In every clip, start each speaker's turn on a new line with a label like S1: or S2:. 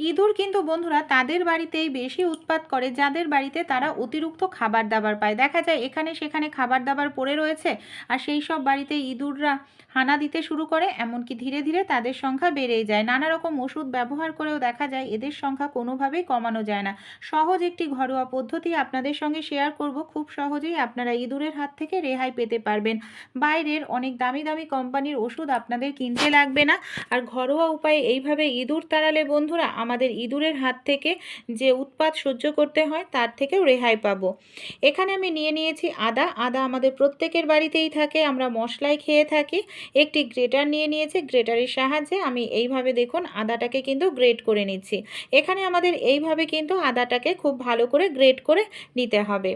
S1: ইঁদুর কিন্তু বন্ধুরা তাদের বাড়িতেই বেশি উৎপাত করে, যাদের বাড়িতে তারা অতিরিক্ত খাবার দাবার পায়। দেখা যায় এখানে সেখানে খাবার দাবার পড়ে রয়েছে আর সেই সব বাড়িতে ইঁদুররা হানা দিতে শুরু করে, এমনকি ধীরে ধীরে তাদের সংখ্যা বেড়েই যায়। নানা রকম ওষুধ ব্যবহার করেও দেখা যায় এদের সংখ্যা কোনোভাবেই কমানো যায় না। সহজ একটি ঘরোয়া পদ্ধতি আপনাদের সঙ্গে শেয়ার করব। খুব সহজেই আপনারা ইঁদুরের হাত থেকে রেহাই পেতে পারবেন। বাইরের অনেক দামি দামি কোম্পানির ওষুধ আপনাদের কিনতে লাগবে না। আর ঘরোয়া উপায়ে এইভাবে ইঁদুর তাড়ালে বন্ধুরা আমাদের ইঁদুরের হাত থেকে যে উৎপাত সহ্য করতে হয়, তার থেকেও রেহাই পাবো। এখানে আমি নিয়ে নিয়েছি আদা। আদা আমাদের প্রত্যেকের বাড়িতেই থাকে। আমরা মশলায় খেয়ে থাকি। একটি গ্রেটার নিয়ে নিয়েছি। গ্রেটারের সাহায্যে আমি এইভাবে দেখুন আদাটাকে কিন্তু গ্রেট করে নিচ্ছি। এখানে আমাদের এইভাবে কিন্তু আদাটাকে খুব ভালো করে গ্রেট করে নিতে হবে।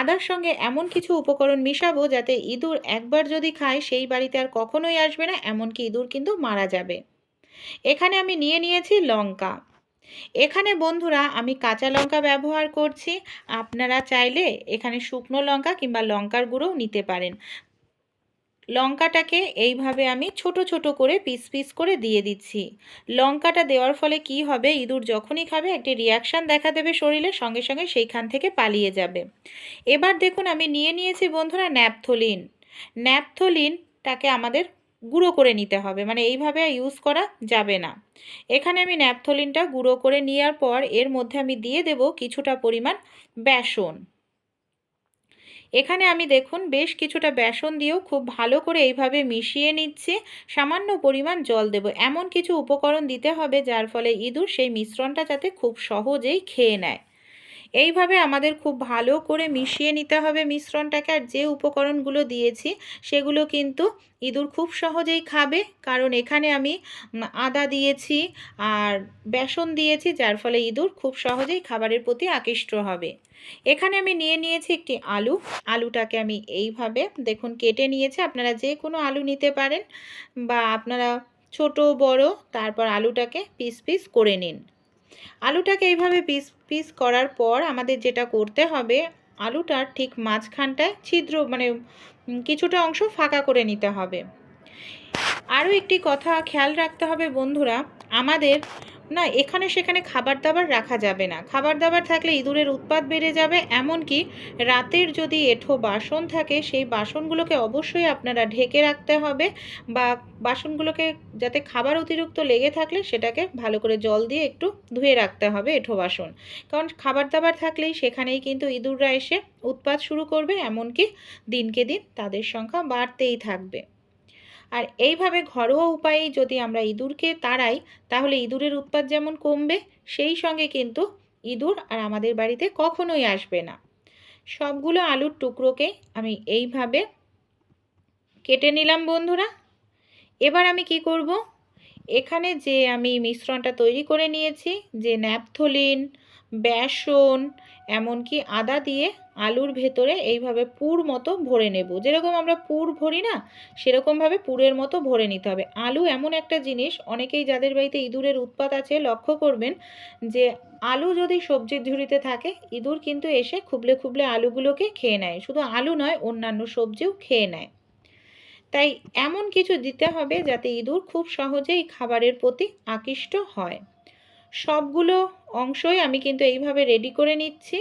S1: আদার সঙ্গে এমন কিছু উপকরণ মিশাবো যাতে ইঁদুর একবার যদি খায়, সেই বাড়িতে আর কখনোই আসবে না। এমনকি ইঁদুর কিন্তু মারা যাবে। এখানে আমি নিয়ে নিয়েছি লঙ্কা। এখানে বন্ধুরা আমি কাঁচা লঙ্কা ব্যবহার করছি। আপনারা চাইলে এখানে শুকনো লঙ্কা কিংবা লঙ্কার গুঁড়োও নিতে পারেন। লঙ্কাটাকে এইভাবে আমি ছোট ছোট করে পিস পিস করে দিয়ে দিচ্ছি। লঙ্কাটা দেওয়ার ফলে কি হবে? ইঁদুর যখনই খাবে, একটি রিয়াকশান দেখা দেবে শরীরে সঙ্গে সঙ্গে সেইখান থেকে পালিয়ে যাবে। এবার দেখুন আমি নিয়ে নিয়েছি বন্ধুরা ন্যাপথলিন। ন্যাপথলিনটাকে আমাদের গুঁড়ো করে নিতে হবে। মানে এইভাবে ইউজ করা যাবে না। এখানে আমি ন্যাপথলিনটা গুঁড়ো করে নেওয়ার পর এর মধ্যে আমি দিয়ে দেব কিছুটা পরিমাণ বেসন। এখানে আমি দেখুন বেশ কিছুটা বেসন দিয়েও খুব ভালো করে এইভাবে মিশিয়ে নিচ্ছি। সামান্য পরিমাণ জল দেব। এমন কিছু উপকরণ দিতে হবে যার ফলে ইঁদুর সেই মিশ্রণটা যাতে খুব সহজেই খেয়ে নেয়। এইভাবে আমাদের খুব ভালো করে মিশিয়ে নিতে হবে মিশ্রণটাকে। আর যে উপকরণগুলো দিয়েছি, সেগুলো কিন্তু ইঁদুর খুব সহজেই খাবে। কারণ এখানে আমি আদা দিয়েছি আর বেসন দিয়েছি, যার ফলে ইঁদুর খুব সহজেই খাবারের প্রতি আকৃষ্ট হবে। এখানে আমি নিয়ে নিয়েছি একটি আলু। আলুটাকে আমি এইভাবে দেখুন কেটে নিয়েছি। আপনারা যে কোনো আলু নিতে পারেন বা আপনারা ছোট, বড়, তারপর আলুটাকে পিস পিস করে নিন। আলুটাকে এইভাবে পিস পিস করার পর আমাদের যেটা করতে হবে, আলুটার ঠিক মাঝখানটায় ছিদ্র মানে কিছুটা অংশ ফাঁকা করে নিতে হবে। আরও একটি কথা খেয়াল রাখতে হবে বন্ধুরা, আমাদের না, এখানে সেখানে খাবার দাবার রাখা যাবে না। খাবার দাবার থাকলে ইঁদুরের উৎপাত বেড়ে যাবে, এমনকি রাতের যদি এঠো বাসন থাকে, সেই বাসনগুলোকে অবশ্যই আপনারা ঢেকে রাখতে হবে বা বাসনগুলোকে যাতে খাবার অতিরিক্ত লেগে থাকলে সেটাকে ভালো করে জল দিয়ে একটু ধুয়ে রাখতে হবে এঠো বাসন। কারণ খাবার দাবার থাকলেই সেখানেই কিন্তু ইঁদুররা এসে উৎপাত শুরু করবে, এমনকি দিনকে দিন তাদের সংখ্যা বাড়তেই থাকবে। আর এইভাবে ঘরোয়া উপায়েই যদি আমরা ইঁদুরকে তাড়াই, তাহলে ইঁদুরের উৎপাত যেমন কমবে, সেই সঙ্গে কিন্তু ইঁদুর আর আমাদের বাড়িতে কখনোই আসবে না। সবগুলো আলুর টুকরোকে আমি এইভাবে কেটে নিলাম বন্ধুরা। এবার আমি কি করব? এখানে যে আমি মিশ্রণটা তৈরি করে নিয়েছি, যে ন্যাপথলিন বেসন, এমনকি আদা দিয়ে আলুর ভেতরে এইভাবে পুর মতো ভরে নেব। যেরকম আমরা পুর ভরি না, সেরকমভাবে পুরের মতো ভরে নিতে হবে। আলু এমন একটা জিনিস, অনেকেই যাদের বাড়িতে ইঁদুরের উৎপাত আছে, লক্ষ্য করবেন যে আলু যদি সবজির ঝুড়িতে থাকে, ইঁদুর কিন্তু এসে খুবলে খুবলে আলুগুলোকে খেয়ে নেয়। শুধু আলু নয়, অন্যান্য সবজিও খেয়ে নেয়। তাই এমন কিছু দিতে হবে যাতে ইঁদুর খুব সহজেই খাবারের প্রতি আকৃষ্ট হয়। সবগুলো অংশই আমি কিন্তু এইভাবে রেডি করে নিচ্ছি।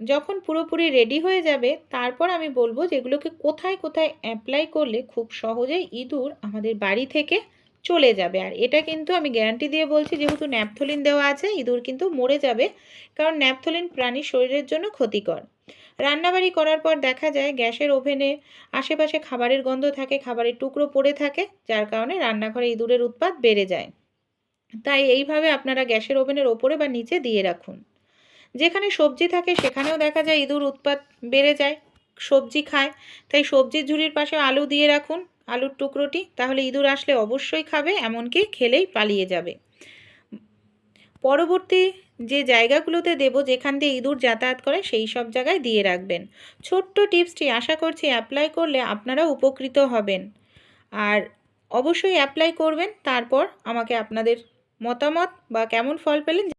S1: যখন পুরোপুরি রেডি হয়ে যাবে, তারপর আমি বলব যে এগুলোকে কোথায় কোথায় অ্যাপ্লাই করলে খুব সহজেই ইঁদুর আমাদের বাড়ি থেকে চলে যাবে। আর এটা কিন্তু আমি গ্যারান্টি দিয়ে বলছি, যেহেতু ন্যাপথলিন দেওয়া আছে, ইঁদুর কিন্তু মরে যাবে, কারণ ন্যাপথলিন প্রাণীর শরীরের জন্য ক্ষতিকর। রান্নাবাড়ি করার পর দেখা যায় গ্যাসের ওভেনে আশেপাশে খাবারের গন্ধ থাকে, খাবারের টুকরো পড়ে থাকে, যার কারণে রান্নাঘরে ইঁদুরের উৎপাত বেড়ে যায়। তাই এইভাবে আপনারা গ্যাসের ওভেনের ওপরে বা নিচে দিয়ে রাখুন। যেখানে সবজি থাকে সেখানেও দেখা যায় ইঁদুর উৎপাত বেড়ে যায়, সবজি খায়। তাই সবজির ঝুড়ির পাশে আলু দিয়ে রাখুন, আলুর টুকরোটি, তাহলে ইঁদুর আসলে অবশ্যই খাবে, এমনকি খেলেই পালিয়ে যাবে। পরবর্তী যে জায়গাগুলোতে দেব, যেখান দিয়ে ইঁদুর যাতায়াত করে, সেই সব জায়গায় দিয়ে রাখবেন। ছোট্ট টিপসটি আশা করছি অ্যাপ্লাই করলে আপনারা উপকৃত হবেন। আর অবশ্যই অ্যাপ্লাই করবেন, তারপর আমাকে আপনাদের মতামত বা কেমন ফল পেলেন